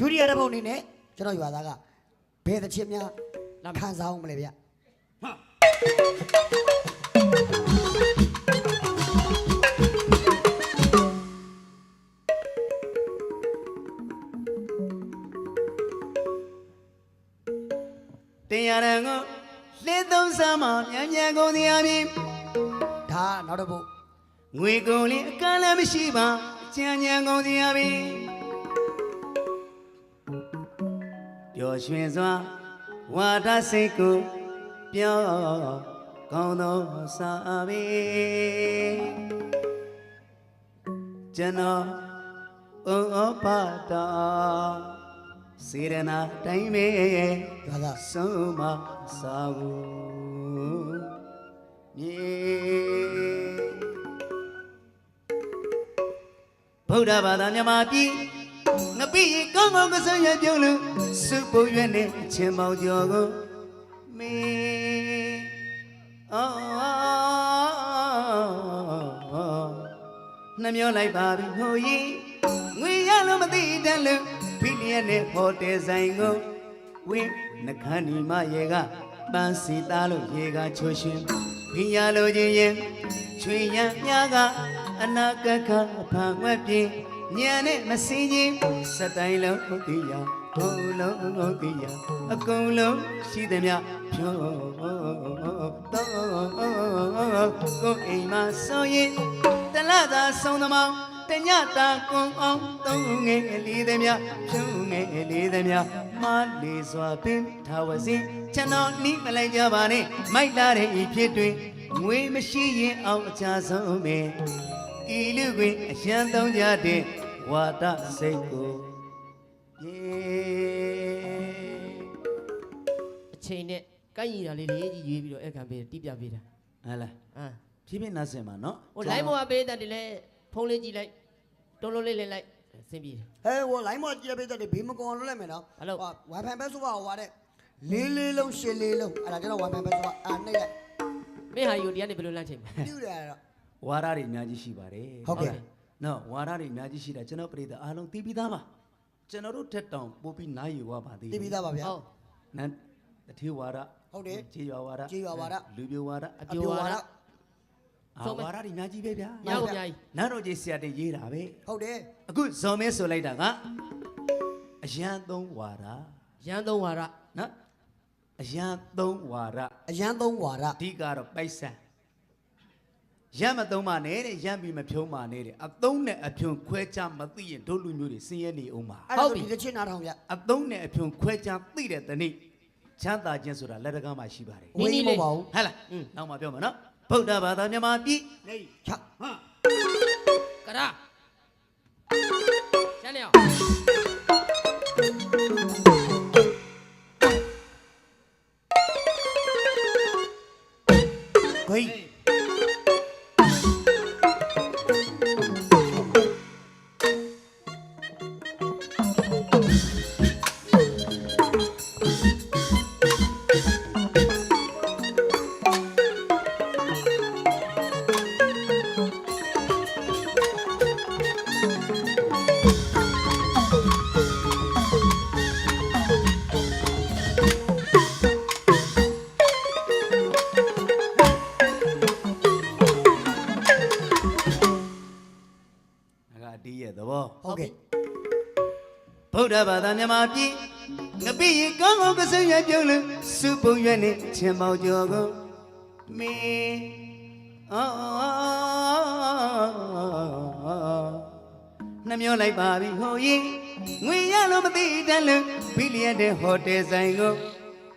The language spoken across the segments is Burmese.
ဒုတိယတစ်ပုတ်အနေနဲ့ကျွန်တော်ရွာသားကဘယ်တစ်ချက်များခံစားအောင်မလဲဗျတင်ရံကိုလှစ်သုံးဆမ်းမမြန်မြန်ကုန်တရားပြီဒါနောက်တစ်ပုတ်ငွေကုန်လေးအကန့်လည်းမရှိပါကြံကြံကုန်တရားပြီပျော် ရွှင်စွာဝါဒစိတ်ကိုပြောကောင်းသောစာပေကျွန်တော်ဩဩပါတာစေရနာတိုင်းပဲရွာသားဆုံးမစာကိုမြေဗုဒ္ဓဘာသာမြတ်မာ ပြည်ငပိကောင်းကောင်းကဆရပြုံးလို့စုပုတ်ရွက်နဲ့ချင်းမောင်ကျော်ကိုမေအော်နှမျောလိုက်ပါပြီဟိုကြီးငွေရလို့မသိတဲ့လူဖိလျက်နဲ့ဟိုတယ်ဆိုင်ကိုဝင်းနှခမ်းဒီမရေကပန်းစီသားလို့ရေကချိုးရှင်ဘင်းရလိုခြင်းရင်ချွေရန်မြကအနာကခဖန်ဝက်ပြေ ညံနဲ့မစင်းချင်းစတိုင်းလုံးသိရဘုံလုံးသိရအကုန်လုံးရှိသည်မြဖြိုးတော့ကိုအိမ်မှာဆိုရင်တလသာဆုံးသမောင်းတညတာကွန်အောင်သုံးငယ်လေးသည်မြဖြုံးငယ်လေးသည်မြမလေးစွာပင်ထာဝစီကျွန်တော်နီးမလိုက်ကြပါနဲ့မိုက်လာတဲ့ဤဖြစ်တွင်ငွေမရှိရင်အောင်အချဆုံးပင်ဤလူတွင်အရန်သုံးကြတဲ့ ဝါဒစိတ်ကိုယေအချိန်နဲ့ကိုက်ညီတာလေးလေးကြီးရွေးပြီးတော့အဲ့ခံပေးတိပြပေးတာဟာလားအာဖြည်းဖြည်းနားစင်ပါနော်ဟိုလိုင်းမောကပေးတဲ့တည်းလဲဖုန်းလေးကြည့်လိုက်တုံးလုံးလေးလေးလိုက်ဆင်းပြေတယ်ဟဲဟိုလိုင်းမော်ကြည့်ပေးတဲ့ဘေးမကွန်လွတ်လိုက်မယ်နော်ဟုတ်လို့ဝမ်ဖန်ပဲဆိုပါဟိုပါတဲ့လေးလေးလုံးရှင်းလေးလုံးအဲ့ဒါကျွန်တော်ဝမ်ဖန်ပဲဆိုပါအာနှိမ့်လိုက်မင်းဟာယူဒီကနေဘယ်လိုလန့်ချိန်မလဲပြူတယ်တော့ဝါရတွေအများကြီးရှိပါတယ်ဟုတ်ကဲ့ နော်ဝါရတွေအများကြီးရှိတာကျွန်တော်ပြိတ္တအားလုံးသိပြီးသားပါကျွန်တော်တို့ထက်တောင်ပို့ပြီးနားယူဝပါသေးတည်ပြီးသားပါဗျာဟုတ်နန်းတထေဝါရဟုတ်တယ်ခြေရွာဝါရခြေရွာဝါရလူပြိုဝါရအပြိုဝါဒအာဆုံးမဝါရတွေအများကြီးပဲဗျာညာကိုအများကြီးနန်းတော်ကြီးဆရာတင်ရေးတာပဲဟုတ်တယ်အခုဇော်မဲဆိုလိုက်တာကအရန်သုံးဝါရရန်သုံးဝါဒနော်အရန်သုံးဝါရအရန်သုံးဝါဒအဓိကတော့ပိုက်ဆံ ရမ်းမသုံးပါနဲ့တဲ့ရမ်းပြီးမဖြုံးပါနဲ့တဲ့အသုံးနဲ့အဖြုံခွဲခြားမသိရင်တို့လူမျိုးတွေဆင်းရဲနေအောင်ပါအဲ့ဒါဆိုဒီတစ်ချက်နားထောင်ဗျအသုံးနဲ့အဖြုံခွဲခြားသိတဲ့တနေ့ချမ်းသာခြင်းဆိုတာလက်တကားမှာရှိပါတယ်ဝေးမဟုတ်ပါဘူးဟဲ့လားနောက်မှပြောမှာနော်ဗုဒ္ဓဘာသာမြန်မာပြည်နေချဟာကရာ ငါကအတီးရဲ့သဘောဟုတ်ကဲ့ဗုဒ္ဓဘာသာမြန်မာပြည်ငပိရေကောင်းကောင်းကစရွက်ပြုံးလို့စုပုံရွက်နဲ့ချင်းမောင်ကျော်ကိုမင်းအော်နှမျောလိုက်ပါပြီဟိုရင်ငွေရလို့မသိတဲ့လူဘီလီယံတဲ့ဟိုတယ်ဆိုင်ကို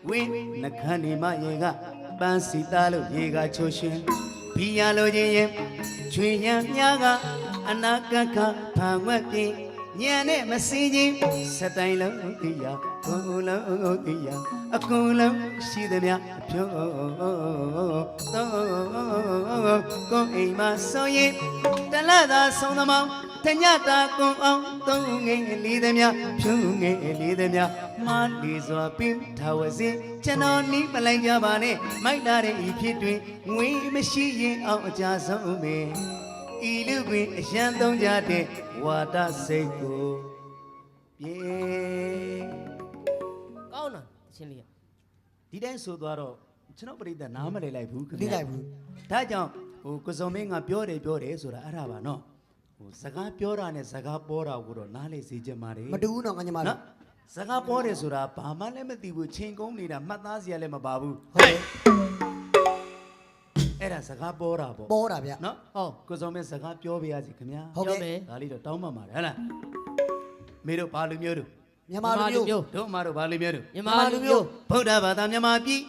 ဝင်းနှခမ်းနေမရေကပန်းစီသားလို့ရေကချိုးရှင်ဘီရလိုခြင်းရင်ချွေရန်မြားက အနာကခဖန်ဝက်ပြင်ညံနဲ့မစင်းချင်းစတိုင်းလုံးသိရကိုယ်လုံးသိရအကုန်လုံးရှိသမျှအဖြိုးတော့ကိုယ်အိမ်မှာဆိုရင်တလသာဆုံးသမောင်းတညတာကွန်အောင်သုံးငယ်လေးသမျှဖြူငယ်လေးသမျှမလေးစွာပင်ထာဝစီကျွန်တော်နီးမလိုက်ကြပါနဲ့မိုက်လာတဲ့ဤဖြစ်တွင်ငွေမရှိရင်အောင်အကြဆုံးပင် ဤလူပင်အရန်သုံးကြတဲ့ဝါဒစိတ်ကိုပြေရှင်းလေးရဒီတိုင်းဆိုသွားတော့ကျွန်တော်ပြိတ္တနားမလည်လိုက်ဘူးခင်နေဗျာလိုက်ဘူးဒါကြောင့်ဟိုကိုစုံမင်းကပြောတယ်ပြောတယ်ဆိုတာအဲ့ဒါပါနော်ဟိုစကားပြောတာနဲ့စကားပေါ်တာကိုတော့နားလေစေချင်ပါတယ်မတူဘူးနော်ငါညီမနော်တို့စကားပေါ်တယ်ဆိုတာဘာမှလည်းမသိဘူးချင်းကုန်းနေတာမှတ်သားစရာလည်းမပါဘူးဟုတ်တယ် အဲ့ဒါစကားပေါ်တာပေါ့ပေါ်တာဗျနော်ဟုတ်ကိုစုံမင်းစကားပြောပြရစီခင်ဗျာဟုတ်ပြောကဲ့မယ်ဒါလေးတော့တောင်းပန်ပါတယ်ဟဲ့လားမေတို့ဘာလူမျိုးတို့မြန်မာလူမျိုးတို့အမတို့ဘာလူမျိုးတို့မြန်မာလူမျိုးဗုဒ္ဓဘာသာမြန်မာပြည်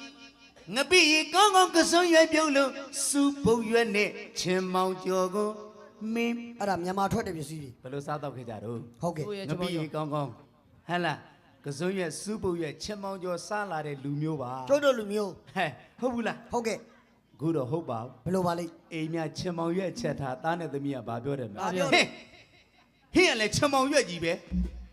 ငပိရေကောင်းကောင်းကစွန်ရွယ်ပြုံးလို့စူပုတ်ရွက်နဲ့ချင်းမောင်ကျော်ကိုမင်းအဲ့ဒါမြန်မာထွက်တဲ့ပစ္စည်းတွေဘယ်လိုစားတော့ခဲ့ကြတော့ဟုတ်ကဲ့ကိုယ့်ရဲ့ငချမောပိင်းရေရောကောင်းကောင်းဟဲ့လားကစွန်ရွက်စူပုတ်ရွက်ချင်းမောင်ကျော်စားလာတဲ့လူမျိုးပါကျုပ်တို့လူမျိုးဟဲ့ဟုတ်ဘူးလားဟုတ်ကဲ့အ ခုတော့ဟုတ်ပါဘူးဘယ်လိုပါလိမ့်အိမ်မြချင်းမောင်ရွက်ချက်ထားသားနဲ့သမီးကဘာပြောတယ်မလဲဘာပြောဟဲ့ဟင်းကလည်းချင်းမောင်ရွက်ကြီးပဲ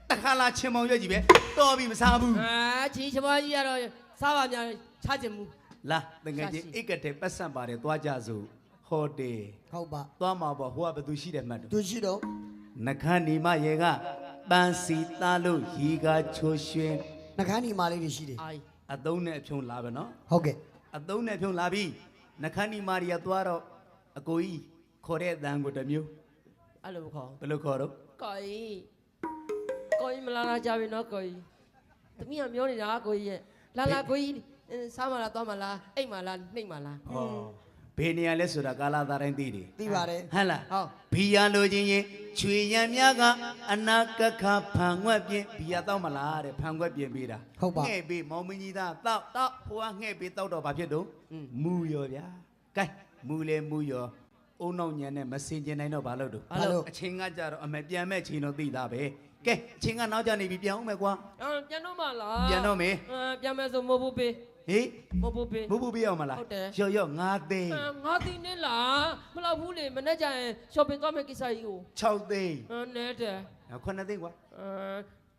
တခါလာချင်းမောင်ရွက်ကြီးပဲတော်ပြီမစားဘူးအာချီချမောင်းကြီးကတော့စားပါများချချင်မူ လာတကယ်ချင်းရှာရှိ အိတ်ကတဲ့ပတ်စံပါတယ်သွားကြစို့ဟိုတယ်ဟုတ်ပါသွားမှာပေါ့ဟိုကဘယ်သူရှိတယ်မှတ်တယ် သူရှိတော့နှခမ်းနီမရေကပန်းစီသားလို့ရီကချိုးရွှင်နှကန်းဒီမာလေးတွေရှိတယ်အာ အသုံးနဲ့အဖြုံလာပဲနော်ဟုတ်ကဲ့အသုံးနဲ့အဖြုံလာပြီ နှခမ်းနီမရီကသွားတော့အကိုကြီးခေါ်တဲ့အတန်ကိုတစ်မျိုးအဲ့လိုမခေါ်ဘယ်လိုခေါ်တော့ကိုကြီးကိုကြီးမလာလာကြပြီနော်ကိုကြီးသမီးကမျောနေတာကိုကြီးရဲ့လာလာကိုကြီးအင်းစားမလားသွားမလားအိတ်မလားနှိတ်မလားဟော ဘယ်နေရာလဲဆိုတာကာလာသားတိုင်းသိတယ်သိပါတယ်ဟဟလားဟုတ်ဘီယာလိုချင်းရင်ချွေရံများကအနာကခဖန်ွက်ပြင်ဘီယာတော့မလားတဲ့ဖန်ွက်ပြင်ပေးတာဟုတ်ပါ ငှဲ့ပေးမောင်မင်းကြီးသားတောက်တောက်ဟိုကငှဲ့ပေးတောက်တော့ဘာဖြစ်တော့อืมမူရောဗျာကဲမူလေမူရောအုံနောက်ညံနဲ့မစင်ကျင်နိုင်တော့ဘာလို့တော့ဘာလို့ အချိန်ကကြတော့အမေပြန်မဲ့ချိန်တော့သိတာပဲကဲအချိန်ကနောက်ကျနေပြီပြန်အောင်မယ်ကွာအာပြန်တော့မလားပြန်တော့မယ်အာပြန်မယ်ဆိုမဟုတ်ဘူးပေး ဟေးမဟုတ်ဘူးပေးမဟုတ်ဘူးပြအောင်မလားဟုတ်တယ် ရော့ရော့ငါးသိန်းအာငါသိနေလားမလောက်ဘူးလေမနေ့ကျရင် shopping ကောက်မဲ့ကိစ္စကြီးကို6သိန်းအာနဲတယ်ခုနှစ်သိန်းကွာအာ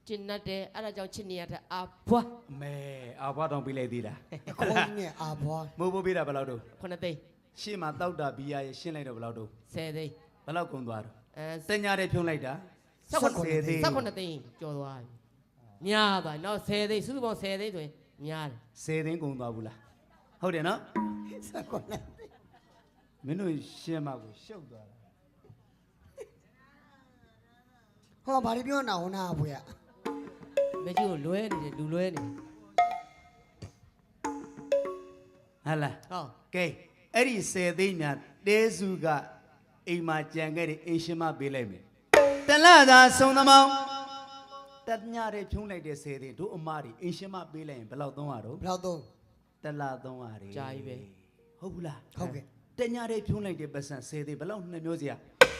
ကျင်တ်တယ်အဲ့ဒါကြောင့်ချစ်နေရတဲ့အာဘွားအမေအဘွားတောင်ပြလိုက်သေးလားအခေါ်ကြီးနဲ့အာဘွားမိုးဖို့ပေးတာဘယ်လောက်တော့ခုနှစ်သိန်းရှေ့မှာတောက်တာဘီယာရရှင်းလိုက်တော့ဘယ်လောက်တော့10သိန်းဘယ်လောက်ကုန်သွားတော့အဲစညာတဲ့ဖြုံးလိုက်တာ16 10သိန်း16သိန်းကျော်သွားပြီများပါနော်10သိန်းစုစုပေါင်း10သိန်းဆိုရင် များတယ်10သိန်းကုန်သွားဘူးလားဟုတ်တယ်နော်စက်ကွန်နဲ့မင်းတို့ရှင်းမကိုရှုပ်သွားတာဟောဘာတွေပြောနေတာဟောနာဘွေကမကြီးကိုလွဲနေတယ်လူလွဲနေတယ်ဟာလားဟောကဲအဲ့ဒီ10သိန်းများတဲစုကအိမ်မှာကြံခဲ့တဲ့အင်ရှင်မပေးလိုက်မယ်တလသာဆုံးသမောင်း တညတဲ့ဖြုံးလိုက်တဲ့10သိန်းတို့အမတွေအင်ရှင်မပေးလိုက်ရင်ဘယ်လောက်သုံးရတော့ဘယ်လောက်သုံးတလသုံးရတယ်ကြာပြီပဲဟုတ်ဘူးလားဟုတ်ကဲ့တညတဲ့ဖြုံးလိုက်တဲ့ပတ်စံ10သိန်းဘယ်လောက်နှမျိုးစရာ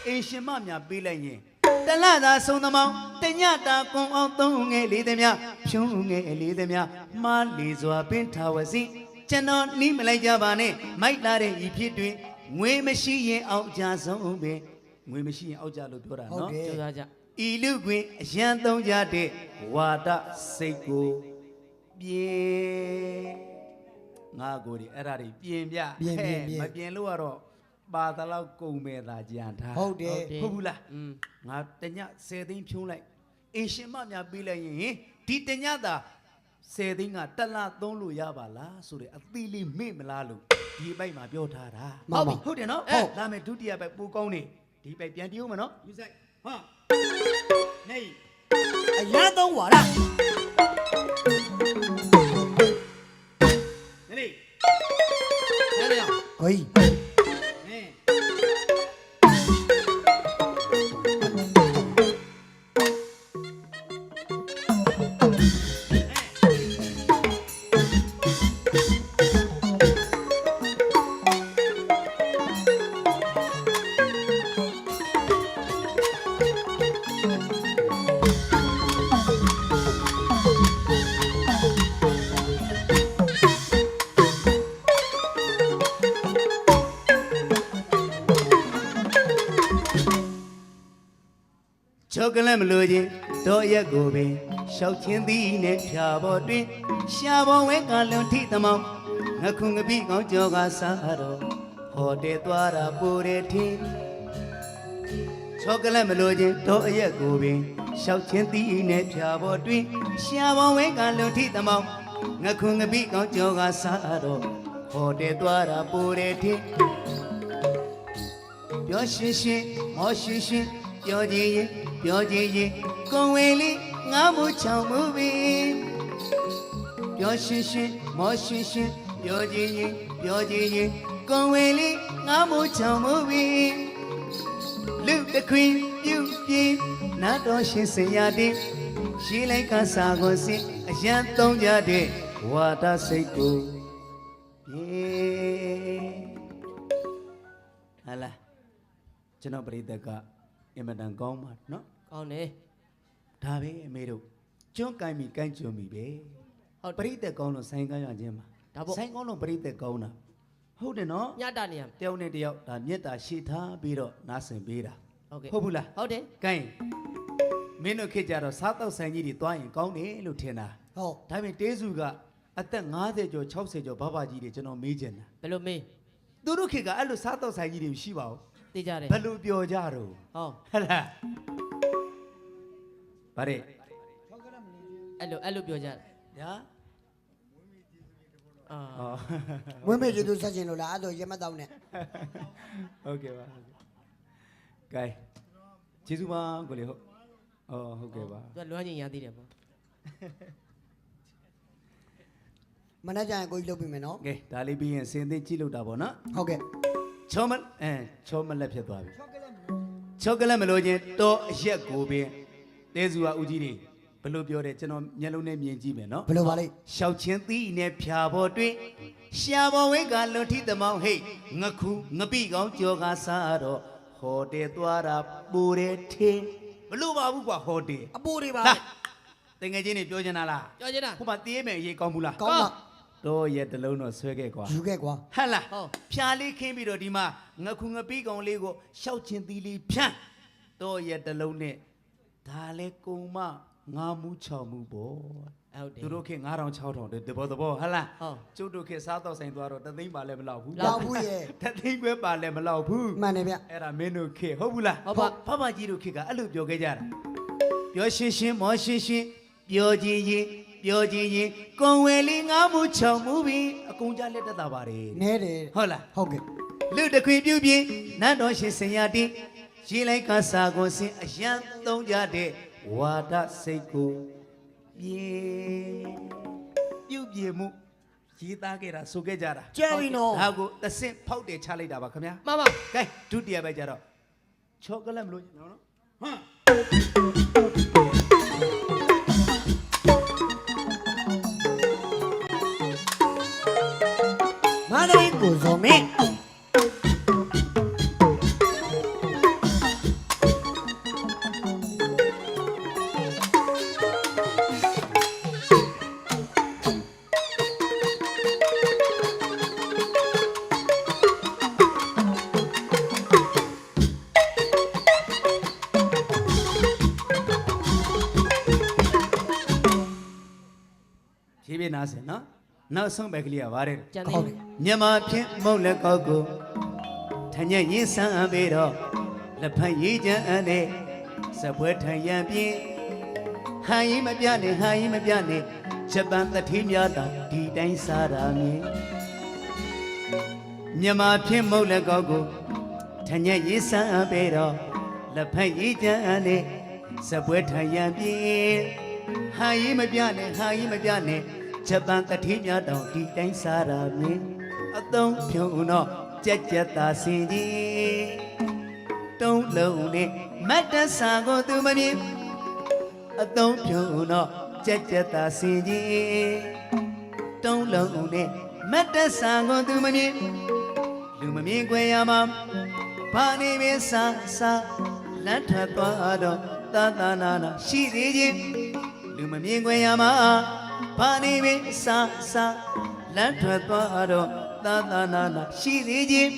အင်ရှင်မများပေးလိုက်ရင်တလသာဆုံးသမောင်းတညတာကုံအောင်သုံးငယ်လေးသည်များဖြုံးငယ်လေးသည်များမားလီစွာပင်ထာဝစီကျွန်တော်နီးမလိုက်ကြပါနဲ့မိုက်လာတဲ့ဤဖြစ်တွင်ငွေမရှိရင်အောက်ကြဆုံးပင်ငွေမရှိရင်အောက်ကြလို့ပြောတာဟုတ်နော်တယ်ကျော်သားကြ ဤလူတွင်အရန်သုံးကြတဲ့ဝါဒစိတ်ကိုပြေငါကိုဒီအဲ့ဒါတွေပြင်ပြပြင်ပြင်ပြင်ဟဲ့မပြင်လို့ကတော့ပါတလောက်ကုန်မဲ့သာကြံထားဟုတ်တယ် ဟုတ်ဘူးလားอืมငါတည10သိန်းဖြုံးလိုက်အင်ရှင်မများပေးလိုက်ရင်ဒီတညသာ10သိန်းကတစ်လသုံးလို့ရပါလားဆိုတဲ့အသီးလေးမေ့မလားလို့ဒီဘိုက်မှာပြောထားတာမှန်ပါဟုတ်တယ်နော်ဟုတ်ဒါမဲ့ဒုတိယဘိုက်ပူကောင်းနေဒီဘိုက်ပြန်တီးဦးမယ်နော်ယူဆိုင်ဟာ နေအရန်သုံးပါလားနေနေလဲလဲဟေး ရှောက်ချင်းသည်နဲ့ဖြာပေါ်တွင်ရှာပေါ်ဝဲကလွန်ထိသမောင်းငခုငပိကောင်းကြောကစားတော့ဟော်တဲသွားတာပူတဲ့ထင်းချောကလက်မလို့ခြင်းတော့ရက်ကိုပင်ရှောက်ချင်းသည်နဲ့ဖြာပေါ်တွင်ရှာပေါ်ဝဲကလွန်ထိသမောင်းငငခုငပိကောင်းကြောကစားတော့ဟောတယ်သွားတာပူတယ်ထင်ပြောရှင်းရှင်းမောရှင်းရှင်းပြောကြည့်ရင်ပြောကြည့်ရင်ကိုယ်ဝင်လေး ငါမှုချောင်မှုပြီပြောရှင်းရှင်းမောရှင်းရှင်းပြောကြည့်ရင်ပြောကြည့်ရင်ကိုယ်ဝင်လေးငါမှုချောင်မှုပြီလူတစ်ခွင်ပြုတ်ပြင်းနာတော်ရှင်စင်ရတဲ့ရှိလိုက်ကစားကိုစင်အရန်သုံးကြတဲ့ဝါဒစိတ်ကိုပြေဟာလာကျွန်တော်ပြိတ္တကအင်မတန်ကောင်းပါနော်ကောင်းတယ် ဒါပဲအမေတို့ကျွန်းကိုင်းမိကိုင်းကျွန်းမိပဲဟုတ်ပြိတ္တကောင်းလို့ဆိုင်ကောင်းရခြင်းပါဒါပေါ့ဆိုင်ကောင်းလို့ပြိတ္တကောင်းတာဟုတ်တယ်နော်ညတာနေရမယ်တယောက်နဲ့တယောက်ဒါမေတ္တာရှိထားပြီးတော့နားဆင်ပေးတာဟုတ်ကဲ့ဟုတ်ဘူးလားဟုတ်တယ်ကဲမင်းတို့ခေတ်ကြတော့စားတော့ဆိုင်ကြီးတွေတွားရင်ကောင်းတယ်လို့ထင်တာဟုတ်ဒါပေမဲ့တေးစုကအသက်50ကျော်60ကျော်ဘဘကြီးတွေကျွန်တော်မေးချင်တာဘယ်လိုမေးသူတို့ခေတ်ကအဲ့လိုစားတော့ဆိုင်ကြီးတွေမရှိပါဘူးသိကြတယ်ဘယ်လိုပြောကြတော့ဟောဟဲ့လား ဗါတဲ့အဲ့လိုအဲ့လိုပြောကြတယ်ညာအာဟောဝင်းမေကျေသူဆက်ချင်လို့လားအဲ့တော့ရမတောင်းနဲ့ဟုတ်ကဲ့ပါဟုတ်ကဲ့ကဲကျေးဇူးပါကိုလေဟုတ်အော်ဟုတ်ကဲ့ပါသူကလွမ်းကျင်ရသေးတယ်ပေါ့မနေ့ကျရင်ကိုကြီးလုပ်ပြီးမယ်နော်ကဲဒါလေးပြီးရင်စင်သစ်ကြည့်လို့တာပေါ့နော်ဟုတ်ကဲ့ချောမအဲချောမလက်ဖြစ်သွားပြီချောကလက်မလို့ချင်းတော့အရက်ကိုပင် တဲစုကဦးကြီးတွေဘယ်လိုပြောတယ်ကျွန်တော်မျက်လုံးနဲ့မြင်ကြည့်မယ်နော်ဘယ်လိုပါလိမ့်ရှောက်ချင်းသီးနဲ့ဖြာပေါ်တွင်ရှာပေါ်ဝဲကလွန်ထီသမောင်းဟိတ်ငခုငပိကောင်းကြောကစားတော့ဟော်တယ်သွားတာပူတယ်ထင်းမလို့ပါဘူးကွာဟော်တယ်အပိုးတွေပါလာတကယ်ချင်းနေပြောချင်တာလားပြောချင်တာဟိုမှာတေးမယ်အရေးကောင်းဘူးလားကောင်းပါတော့ရဲ့တလုံးတော့ဆွဲခဲ့ကွာယူခဲ့ကွာဟဲ့လားဟုတ်ဖြာလေးခင်းပြီးတော့ဒီမှာငခုငပိကောင်လေးကိုရှောက်ချင်းသီးလေးဖြန့်တော့ရဲ့တလုံးနဲ့ ဒါလဲကုံမငါမူးချောင်မှုပေါ့ဟုတ်တယ်သူတို့ခေတ်9000 6000တဲ့တဘောတဘောဟဟလားဟုတ်ကျုပ်တို့ခေတ်စားတော့ဆိုင်သွားတော့တသိန်းပါလဲမလောက်ဘူးလောက်ဘူးရဲ့တသိန်းပဲပါလဲမလောက်ဘူးမှန်တယ်ဗျအဲ့ဒါမင်းတို့ခေတ်ဟုတ်ဘူးလားဟုတ်ပါဖဖကြီးတို့ခေတ်ကအဲ့လိုပြောခဲ့ကြတာပြောရှင်းရှင်းမောရှင်းရှင်းပြောချင်းရင်ပြောချင်းရင်ကွန်ဝယ်လေးငါမှုချောင်မှုပြီးအကုန်ကြလက်တက်တာပါတယ်နဲတယ်ဟုတ်လားဟုတ်ကဲ့လူတစ်ခွင်ပြုတ်ပြင်းနတ်တော်ရှင်စင်ရတိ ရေးလိုက်ကစားကိုစင်အယံသုံးကြတဲ့ဝါဒစိတ်ကိုပြေပြုတ်ပြင်းမှုရေးသားခဲ့တာဆိုခဲ့ကြတာကြဲပြီနော်ဒါကိုသစင်ဖောက်တယ်ချလိုက်တာပါခင်ဗျာမမကဲဒုတိယပဲကြတော့ချောကလက်မလို့နော်နော်ဟမ်မန္တလေးကိုစုံမင်း ဆုံးပဲကလေးကပါတယ်ကျန်ဟုသေးတ်တယ်တယ်မြန်မာဖြင့်မုတ်လက်ကောက်ကိုထညက်ရင်ဆန်းအပ်ပြီးတော့လက်ဖက်ရည်ချမ်းအပ်နဲ့စပွဲထရန်ပြင်းဟန်ရင်မပြနဲ့ဟန်ရင်မပြနဲ့ဂျပန်တတိများတောင်ဒီတိုင်းစားရမည်မြန်မာဖြင့်မုတ်လက်ကောက်ကိုထညက်ရင်ဆန်းအပ်ပြီးတော့လက်ဖက်ရည်ချမ်းအပ်နဲ့စပွဲထရန်ပြင်းဟန်ရင်မပြနဲ့ဟန်ရင်မပြနဲ့ ဂျပန်တတိများတောင်ဒီတိုင်းစားရမည်အသုံးဖြုံတော့ကြက်ကြက်သာစင်ကြီးတုံးလုံးနဲ့မတ်တဆာကိုသူမမြင်အသုံးဖြုံတော့ကြက်ကြက်သာစင်ကြီးတုံးလုံးနဲ့မတ်တဆာကိုသူမမြင်လူမမြင်ခွေရမှာဘာနေပင်ဆာဆာလမ်းထွက်သွားတော့သာသနာနာရှိသေးခြင်းလူမမြင်ခွေရမှာ ဘာနေပင်ဆာဆာလမ်းထွက်သွားတော့သာသနာနာရှိသေးခြင်း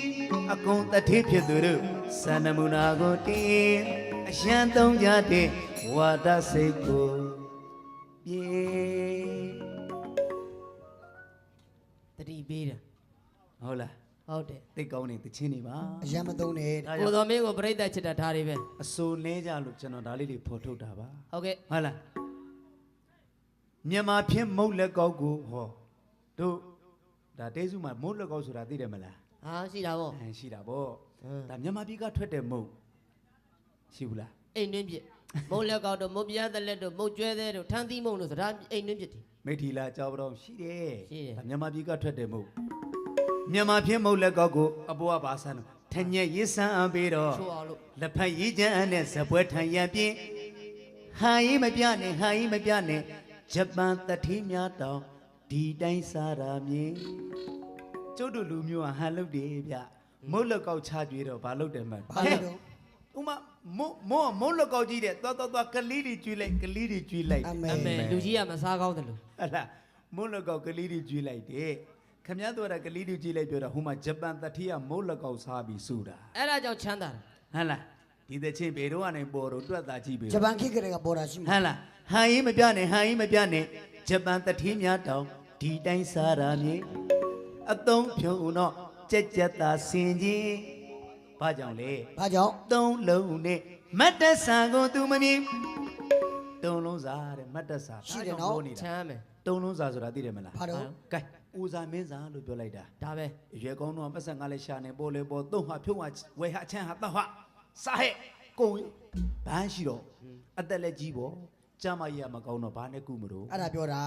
အကုန်တထေးဖြစ်သူတို့စန္ဒမူနာကိုတင်းအရှမ်းသုံးကြတဲ့ဝါဒစိတ်ကိုပြေတတိပေးတယ်ဟုတ်လားဟုတ်တယ်သိတ်ကောင်းနေတချင်းနေပါအရန်မသုံးနဲ့ဒါကိုကြောင့်တော်မင်းကိုပြိတ္တချစ်တာဒါတွေပဲအစိုးလဲကြလို့ကျွန်တော်ဒါလေးတွေဖော်ထုတ်တာပါဟုတ်ကဲ့ဟုတ်လား မြန်မာဖြစ်မုတ်လက်ကောက်ကိုဟောတို့ဒါတဲစုမှာမုတ်လက်ကောက်ဆိုတာသိတယ်မလားဟာရှိတာပေါ့အဲရှိတာဗောအင်းဒါမြန်မာပြည်ကထွက်တဲ့မုတ်ရှိဘူးလားအိမ်တွင်းပြစ်မုတ်လက်ကောက်တို့မုတ်ပြားသက်လက်တို့မုတ်ကျွဲသေးတို့ထန်းသီးမုံတို့ဆိုတာအိမ်တွင်းပြစ်တယ်မိထီလာကြောက်တော့ရှိတယ်ရှိတယ်ဒါမြန်မာပြည်ကထွက်တဲ့မုတ်မြန်မာဖြစ်မုတ်လက်ကောက်ကိုအပေါ်ကပါဆန်းလို့ထညက်ရစ်ဆန်းအပေးတော့ချိုးအောင်လို့လက်ဖက်ရည်ချမ်းနဲ့ဇပွဲထံရံပြင်းဟာရင်မပြနဲ့ဟာရင်မပြနဲ့ ဂျပန်တတိများတောင်ဒီတိုင်းစားရမြင်ကျုပ်တို့လူမျိုးကဟန်လုပ်တယ်ဗျမုတ်လက်ကောက်ချကြွေးတော့ဘာလုပ်တယ်မှန်ဘာလို့တော့ဥမာမို့မို့မုတ်လက်ကောက်ကြီးတဲ့သွားသွားသွားကလေးတွေကျွေးလိုက်ကလေးတွေကျွေးလိုက်အမေအမေလူကြီးကမစားကောင်းတယ်လို့ဟတ်လားမုတ်လက်ကောက်ကလေးတွေကျွေးလိုက်တယ်ခမည်းတော်ကကလေးတွေကျွေးလိုက်ပြောတာဟိုမှာဂျပန်တတိယမုတ်လက်ကောက်စားပြီးစူတာအဲ့ဒါကြောင့်ချမ်းသာတယ်ဟတ်လားဒီတဲ့ချင်းဘေတော့ကနေပေါ်တော့တွက်တာကြည့်ပြီဂျပန်ခေတ်ကလေးကပေါ်တာရှိဟမှာမ်လား ဟန်ရင်မပြနဲ့ဟန်ရင်မပြနဲ့ဂျပန်တတိများတောင်ဒီတိုင်းစားရမြေအသုံးဖြုံတော့ကြက်ကြက်သာစင်ကြီးဘာကြောင့်လဲဘာကြောင့်သုံးလုံးနဲ့မတ်တဆန်ကိုသူမမြင်တုံးလုံးစားတဲ့မတ်တဆာရှိတယ်နော်နေချတာမ်းမယ်တုံးလုံးစားဆိုတာသိတယ်မလားဘာတော့ကဲဦးစားမင်းစားလို့ပြောလိုက်တာဒါပဲရွယ်ကောင်းတော့ပတ်စံကလည်းရှာနေပေါ်လေပေါ်သုံးဟာဖြုံးဟာဝဲဟာချမ်းဟာတော့ဟာစားဟဲ့ကုံဘန်းရှိတော့အသက်လည်းကြီးပေါ့ ကျမကြီးကမကောင်းတော့ဘာနဲ့ကုမလို့အဲ့ဒါပြောတာ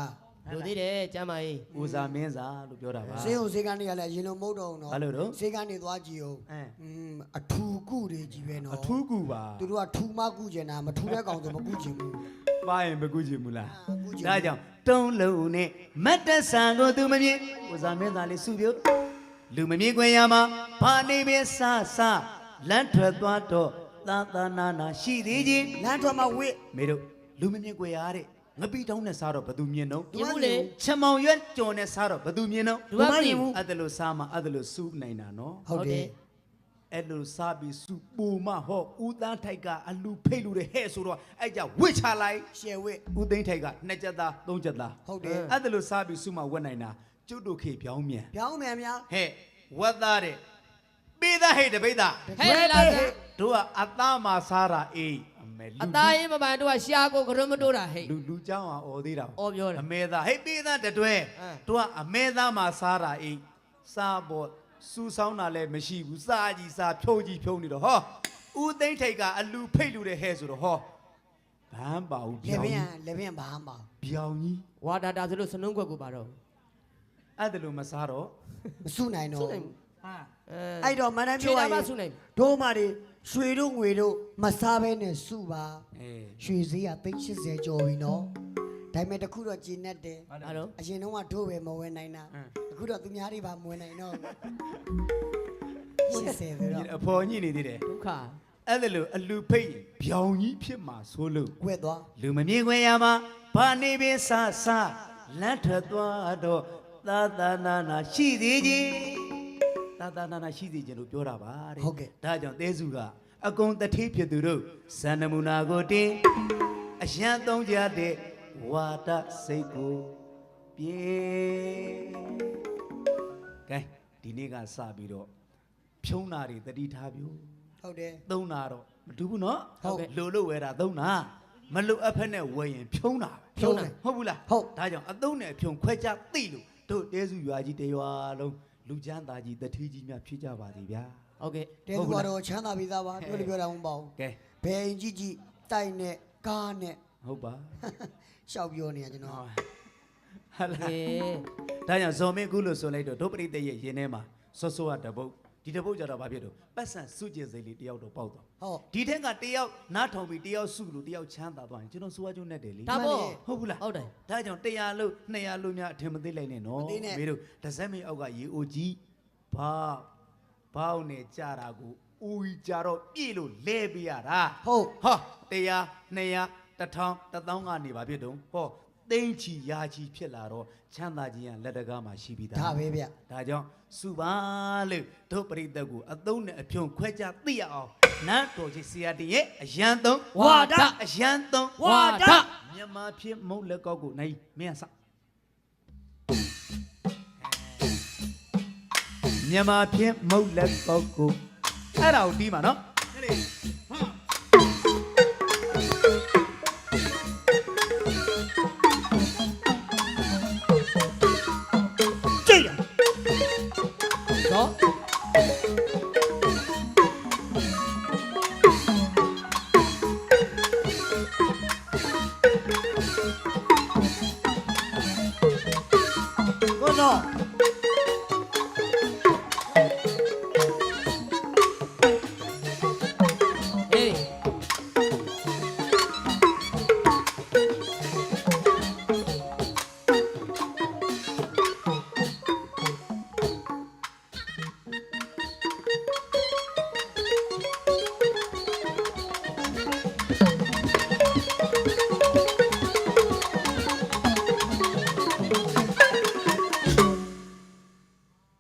လူသေးတယ်ကျမ်းမကြီးဦးစားမင်းစားလို့ပြောတာပါဈေးုံဈေးကနေရလဲရင်လုံးမဟုတ်တော့ဘူးနော်ဘာလို့တော့ဈေးကနေသွားကြည့်အောင်အဲอืมအထူကုတွေကြီးပဲနော်အထူးကူပါသူတို့ကထူမကုကျင်တာမထူတဲ့ကောင်ဆိုမကုကျင်ဘူးပါရင်မကုချင်ဘူးလားအာကုချင်ဒါကြောင့်တုံးလုံးနဲ့မတ်တဆန်ကိုသူမမြင်ဦးစားမင်းသားလေးစုပြုတ်လူမမြင်ခွင့်ရမှာဘာနေပင်ဆဆလမ်းထွက်သွားတော့သာသနာနာရှိသေးချင်းလမ်းထွက်မှာဝစ်မေတို့ လူမမြင်ခွင့်ရတဲ့ငပိတောင်းနဲ့စားတော့ဘသူမြင်တော့မြင်ဘူးလေချက်မောင်ရွက်ကြော်နဲ့စားတော့ဘသူမြင်တော့လူကမြင်ဘူးအဲ့ဒါလို့စားမှအဲ့ဒါလို့စုနိုင်တာနော်ဟုတ်တယ်အဲ့လိုစားပြီးစုပူမဟောဦးသားထိုက်ကအလူဖိတ်လူတဲ့ဟဲ့ဆိုတော့အဲ့ကြဝစ်ချလိုက်ရှယ်ဝစ်ဦးသိန်းထိုက်ကနှစ်ချက်သားသုံးချက်သားဟုတ်တယ်အဲ့ဒါလို့စားပြီးစုမဝက်နိုင်တာကျွတ်တို့ခေပြောင်းမြန်ပြောင်းမြန်များဟဲ့ဝက်သားတဲ့ပေးသားဟဲ့တပိတ်သားဟဲ့လာကတို့ကအသားမှာစားတာအေးအ မေလူ အသားရင်မပန်တို့ကရှာကိုကရွမတိုးတာဟဲ့ လူလူเจ้าอ่ะអော်သေးတာ အော်ပြောတယ် အမေသားဟေးပေးသားတတွဲ အင်း တို့ကအမေသားမှာစားတာအေးစားပေါ်စူဆောင်းတာလည်းမရှိဘူးစားကြီးစားဖြုံးကြီးဖြုံးနေတော့ဟောဦးသိန်းထိတ်ကအလူဖိတ်လူတဲ့ဟဲ့ဆိုတော့ဟောဘန်းပါဦး လေ ပြောင်း ပင် ကြီး လေပင်ဘာမှမအောင် ပြောင်းကြီး ဝါဒါတာဆိုလို့စနှုံးခွက်ကိုပါတော့ အဲ့ဒါလို့မစားတော့ မစုနိုင်တော့ စုနိုင် ဘူး ဟာ အဲ အဲ့တော့မန္တ ချွေ ပြောရ တာ ရ မှ င် စုနိုင် တို့မှတွေ ရွှေတို့ငွေတို့မစားဘဲနဲ့စုပါအေးရွှေဈေးက380ကျော်ပြီနော်ဒါပေမဲ့တခုတော့ကျင်းတတ်တယ်ဘာလို့အရင်တုန်းကတို့ပဲမဝယ်နိုင်တာအင်းအခုတော့သူများတွေပါမဝယ်နိုင်တော့ဘူး80ဆိုတော့အဖော်ညိနေသေးတယ်ဒုက္ခအဲ့ဒါလို့အလူဖိတ်ရင်ပြောင်းကြီးဖြစ်မှာဆိုလို့ကွက်သွားလူမမြင်ခွင့်ရမှာဘာနေပင်ဆဆလမ်းထွက်သွားတော့သာသနာနာရှိသေးခြ င်းသာသနာနာရှိသေးခြင်းလို့ပြောတာပါတဲ့ဟုတ်ကဲ့ ဒါကြောင့်တဲစုကအကုံတထေးဖြစ်သူတို့ဇန်နမူနာကိုတင်အရန်သုံးကြတဲ့ဝါဒစိတ်ကိုပြေကဲဒီနေ့ကစပြီးတော့ဖြုံးတာတွေတတိထားပြို့ဟုတ်တယ် သုံးတာတော့မတူဘူးနော်ဟုတ်ကဲ့လိုလို့ဝယ်တာသုံးတာမလိုအပ်ဖက်နဲ့ဝယ်ရင်ဖြုံးတာပဲဖြုံးတယ်ဟုတ်ဘူးလားဟုတ် ဒါကြောင့်အသုံးနဲ့ဖြုံခွဲခြားသိလို့တို့တဲစုရွာကြီးတရွာလုံး လူချမ်းသာကြီးတထီးကြီးများဖြစ်ကြပါသေးဗျာဟုတ်ကဲ့တဲသူကတော့ချမ်းသာပြီးသားပါပြောလို့ပြောတာမဟုတ်ပါဘူးကဲဘယ်အိမ်ကြီးကြီးတိုက်နဲ့ကားနဲ့ဟုတ်ပါရှောက်ပြောနေတာကျွန်တော်ဟာလားအေးဒါကြောင့်ဇော်မင်းကူလို့ဆိုလိုက်တော့ဒုပရိသတ်ရဲ့ရင်ထဲမှာစောစောကတပုတ် ဒီတပုတ်ကြတော့ဘာဖြစ်တော့ပတ်စံစုကျင်စိတ်လေးတယောက်တော့ပေါက်သွားဟုတ်ဒီထက်ကတယောက်နားထောင်ပြီးတယောက်စုလို့တယောက်ချမ်းသာသွားရင်ကျွန်တော်စိုးဝါးကျုံနဲ့တယ်လေဒါပေါ့ဟုတ်ဘူးလားဟုတ်တယ်ဒါကြောင့်100လို့200လို့များအထင်မသေးလိုက်နဲ့နော်မသေးနဲ့မေတို့တစ်စက်မေအောက်ကရေအိုကြီးဘာဘောင်းနဲ့ကြတာကိုဦးကြီးကြတော့ပြည့်လို့လဲပေးရတာဟုတ်ဟာ100 200 1000 1000ကနေပါဖြစ်တုံးဟော သိန်းချီရာချီဖြစ်လာတော့ချမ်းသာခြင်းကလက်တကားမှာရှိပြီးသားဒါပဲဗျဒါကြောင့်စုပါလို့တို့ပရိသတ်ကိုအသုံးနဲ့အဖြုံခွဲခြားသိရအောင်နန်းတော်ကြီးဆရာတရဲ့အရန်သုံးဝါဒအရန်သုံးဝါဒမြန်မာဖြစ်မုတ်လက်ကောက်ကိုနိုင်မင်းအစမြန်မာဖြစ်မုတ်လက်ကောက်ကိုအဲ့ဒါကိုတီးပါနော် 知。